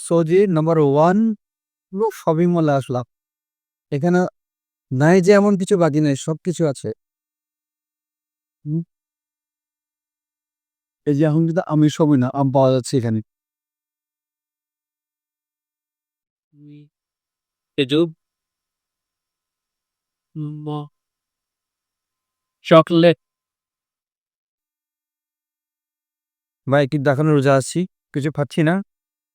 Saudi number one shopping মলে আসলাম। এখানে নাই যে এমন কিছু বাকি নেই সব কিছু আছে এই যে এখন কিন্তু আমি সবই না আম পাওয়া যাচ্ছে এখানে। চকলেট। ভাই কি দেখানো রোজা আছি? কিছু পাচ্ছি না?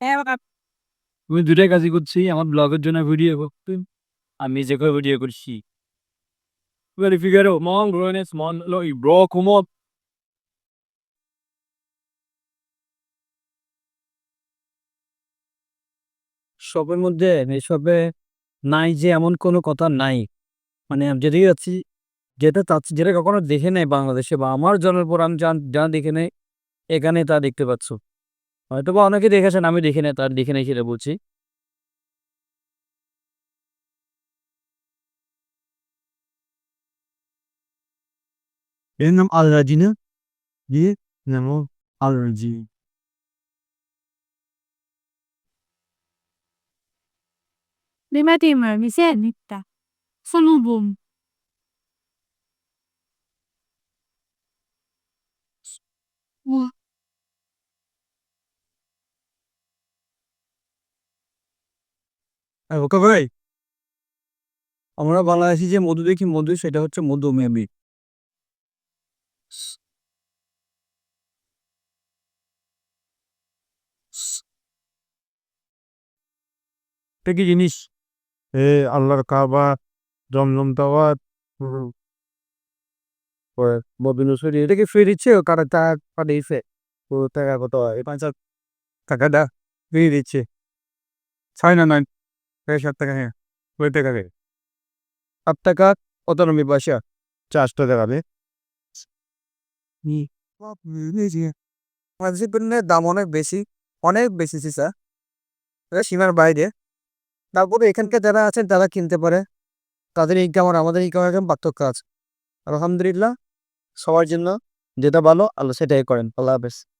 যে আমি দুটাই কাজই করছি, আমার ব্লগের জন্য ভিডিও করতে আমি যে করে ভিডিও করছি? Verificare সবের মধ্যে, এসবে নাই যে এমন কোনো কথা নাই। মানে আমি যেতেই যাচ্ছি, যেটা চাচ্ছি যেটা কখনো দেখে নেই বাংলাদেশে, বা আমার জন্মের পর আমি যা দেখে নেই এখানে তা দেখতে পাচ্ছ। হয়তো বা অনেকে দেখেছেন আমি দেখে নেই তার দেখে নেই সেটা বলছি এর নাম আল রাজিনা দিয়ে নাম আল রাজি mi senita. Salubong. Wah, হ্যাঁ, ওকে ভাই। আমরা বাংলাদেশি যে মধু দেখি মধু সেটা হচ্ছে মধু মেবি এটা কি জিনিস? এ আল্লাহর কাবা জমজম মধুনুসরি এটা কি ফ্রি দিচ্ছে? ও কারা টাকা পাঠিয়েছে। ও টাকা কত? হয় পাঁচ হাজার টাকাটা ফ্রি দিচ্ছে। ছয় না নয়। হ্যাঁ পণ্যের দাম অনেক বেশি অনেক বেশি স্যার সীমার বাইরে। তারপরে এখানকার যারা আছেন, তারা কিনতে পারে। তাদের ইনকাম আর আমাদের ইনকামের কেমন পার্থক্য আছে। আলহামদুলিল্লাহ, সবার জন্য যেটা ভালো, আল্লাহ সেটাই করেন। আল্লাহ হাফেজ।